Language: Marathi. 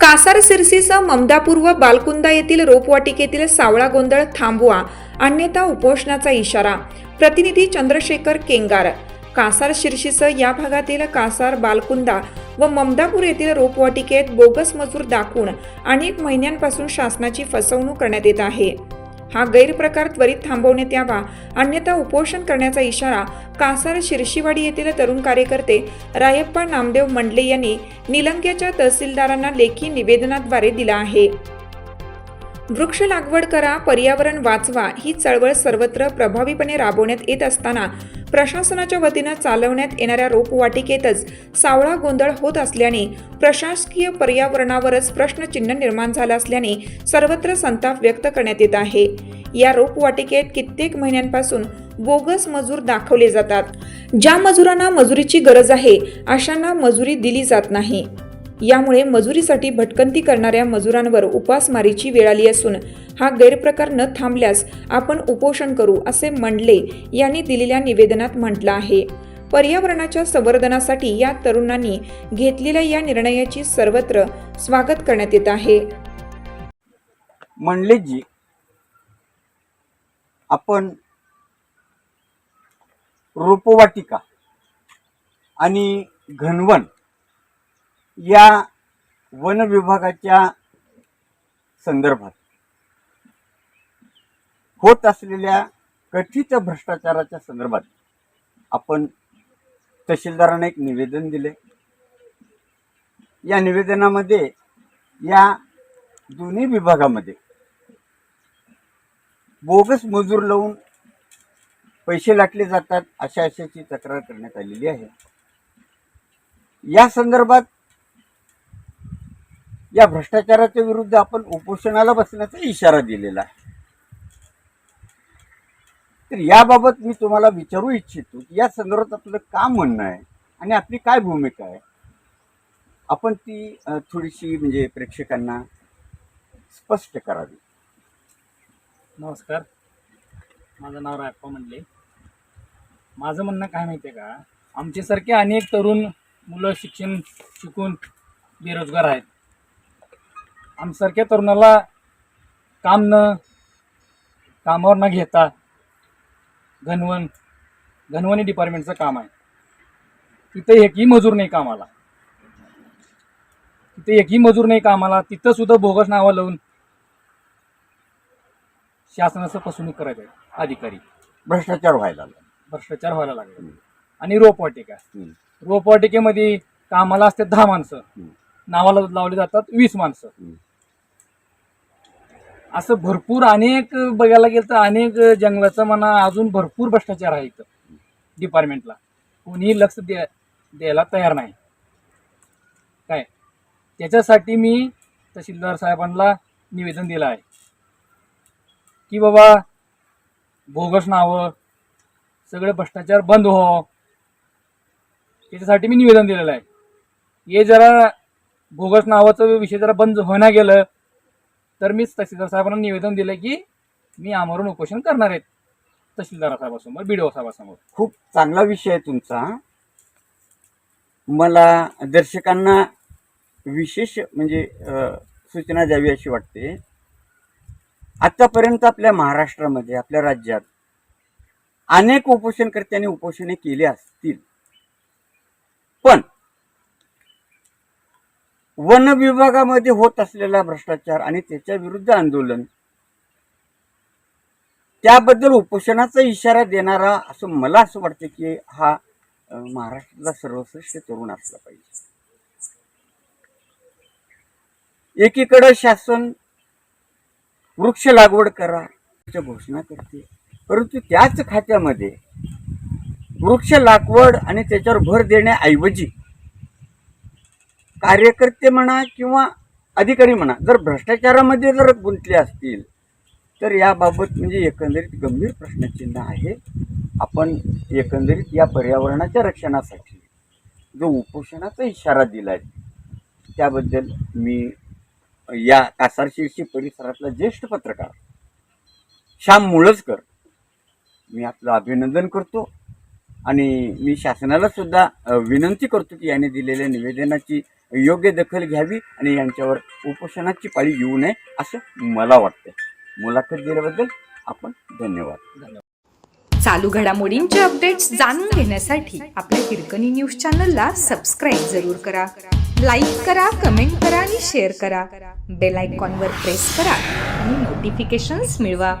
कासार सिरसीसह ममदापूर व बालकुंदा येथील रोपवाटिकेतील सावळा गोंधळ थांबवा अन्यथा उपोषणाचा इशारा. प्रतिनिधी चंद्रशेखर केंगार. कासार शिर्षीसह या भागातील कासार बालकुंदा व ममदापूर येथील रोपवाटिकेत बोगस मजूर दाखवून अनेक महिन्यांपासून शासनाची फसवणूक करण्यात येत आहे. हा गैरप्रकार त्वरित थांबवण्यात यावा अन्यथा उपोषण करण्याचा इशारा कासार शिरशीवाडी येथील तरुण कार्यकर्ते रायप्पा नामदेव मंडले यांनी निलंग्याच्या तहसीलदारांना लेखी निवेदनाद्वारे दिला आहे. वृक्ष लागवड करा पर्यावरण वाचवा ही चळवळ सर्वत्र प्रभावीपणे राबवण्यात येत असताना प्रशासनाच्या वतीनं चालवण्यात येणाऱ्या रोपवाटिकेतच सावळा गोंधळ होत असल्याने प्रशासकीय पर्यावरणावरच प्रश्नचिन्ह निर्माण झालं असल्याने सर्वत्र संताप व्यक्त करण्यात येत आहे. या रोपवाटिकेत कित्येक महिन्यांपासून बोगस मजूर दाखवले जातात. ज्या मजुरांना मजुरीची गरज आहे अशांना मजुरी दिली जात नाही. यामुळे मजुरीसाठी भटकंती करणाऱ्या मजुरांवर उपासमारीची वेळ आली असून हा गैरप्रकार न थांबल्यास आपण उपोषण करू असे मंडले यांनी दिलेल्या निवेदनात म्हटलं आहे. पर्यावरणाच्या संवर्धनासाठी या तरुणांनी घेतलेल्या या निर्णयाची सर्वत्र स्वागत करण्यात येत आहे. मंडलेजी आपण रोपवाटिका आणि घनवन या वन विभागाच्या संदर्भात होत असलेल्या कथित भ्रष्टाचाराच्या संदर्भात आपण तहसीलदारांना एक निवेदन दिले. या निवेदनामध्ये या दोन्ही विभागामध्ये बोगस मजूर लावून पैसे लाटले जातात अशा अशाची तक्रार करण्यात आलेली आहे. या संदर्भात या भ्रष्टाचाराच्या विरुद्ध आपण उपोषणाला बसण्याचा इशारा दिलेला आहे. तर याबाबत मी तुम्हाला विचारू इच्छितो की या संदर्भात आपलं काय म्हणणं आहे आणि आपली काय भूमिका आहे? आपण ती थोडीशी म्हणजे प्रेक्षकांना स्पष्ट करावी. नमस्कार. माझं नाव रायप्पा म्हणले माझं म्हणणं काय माहिती आहे का? आमच्यासारखे अनेक तरुण मुलं शिक्षण शिकून बेरोजगार आहेत. आमच्यासारख्या तरुणाला काम न कामावर न घेता घनवन घनवणी डिपार्टमेंटचं काम आहे. तिथे एकही मजूर नाही कामाला. तिथे एकही मजूर नाही कामाला. तिथं सुद्धा बोगस नावं लावून शासनाचं फसवणूक करायचं आहे. अधिकारी. भ्रष्टाचार व्हायला लागला. भ्रष्टाचार व्हायला लागले. आणि रोपवाटिका. रोपवाटिकेमध्ये कामाला असते दहा माणसं. नावाला लावली जातात वीस माणसं. असं भरपूर अनेक बघायला गेलं तर अनेक जंगलाचं म्हणा अजून भरपूर भ्रष्टाचार आहे इथं. डिपार्टमेंटला कोणीही लक्ष द्या द्यायला तयार नाही. काय? त्याच्यासाठी मी तहसीलदार साहेबांना निवेदन दिलं आहे. की बाबा बोगस नावं सगळे भ्रष्टाचार बंद हो. त्याच्यासाठी मी निवेदन दिलेलं आहे. हे जरा बोगस नावाचं विषय जरा बंद होईना गेलं. तर मीच तहसीलदार साहेबांना निवेदन दिलं की मी आमरण उपोषण करणार आहेत तहसीलदार साहेबासमोर बी डी ओ साहेबासमोर. खूप चांगला विषय आहे तुमचा. मला दर्शकांना विशेष म्हणजे सूचना द्यावी अशी वाटते. आतापर्यंत आपल्या महाराष्ट्रामध्ये आपल्या राज्यात अनेक उपोषणकर्त्यांनी उपोषणे केली असतील. वन विभागामध्ये होत असलेला भ्रष्टाचार आणि त्याच्या विरुद्ध आंदोलन. त्याबद्दल उपोषणाचा इशारा देणारा असं मला असं वाटतं की हा महाराष्ट्रातला सर्वश्रेष्ठ तरुण असला पाहिजे. एकीकडे शासन वृक्ष लागवड करा त्याच्या घोषणा करते. परंतु त्याच खात्यामध्ये वृक्ष लागवड आणि त्याच्यावर भर देण्याऐवजी कार्यकर्ते म्हणा किंवा अधिकारी म्हणा जर भ्रष्टाचारामध्ये जर गुंतले असतील तर याबाबत म्हणजे एकंदरीत गंभीर प्रश्नचिन्ह आहे. आपण एकंदरीत या पर्यावरणाच्या रक्षणासाठी जो उपोषणाचा इशारा दिला आहे त्याबद्दल मी या कासारशिरशी परिसरातला ज्येष्ठ पत्रकार श्याम मुळजकर मी आपलं अभिनंदन करतो आणि मी शासनाला सुद्धा विनंती करतो की याने दिलेल्या निवेदनाची योग्य दखल घ्यावी आणि यांच्यावर उपोषणाची पाळी येऊ नये असं मला वाटतं मुलाखत दिल्याबद्दल आपण धन्यवाद. धन्यवाद चालू घडामोडींचे अपडेट्स जाणून घेण्यासाठी आपल्या हिरकणी न्यूज चॅनलला सबस्क्राईब जरूर करा. लाईक करा कमेंट करा आणि शेअर करा. बेल आयकॉनवर प्रेस करा आणि नोटिफिकेशन्स मिळवा.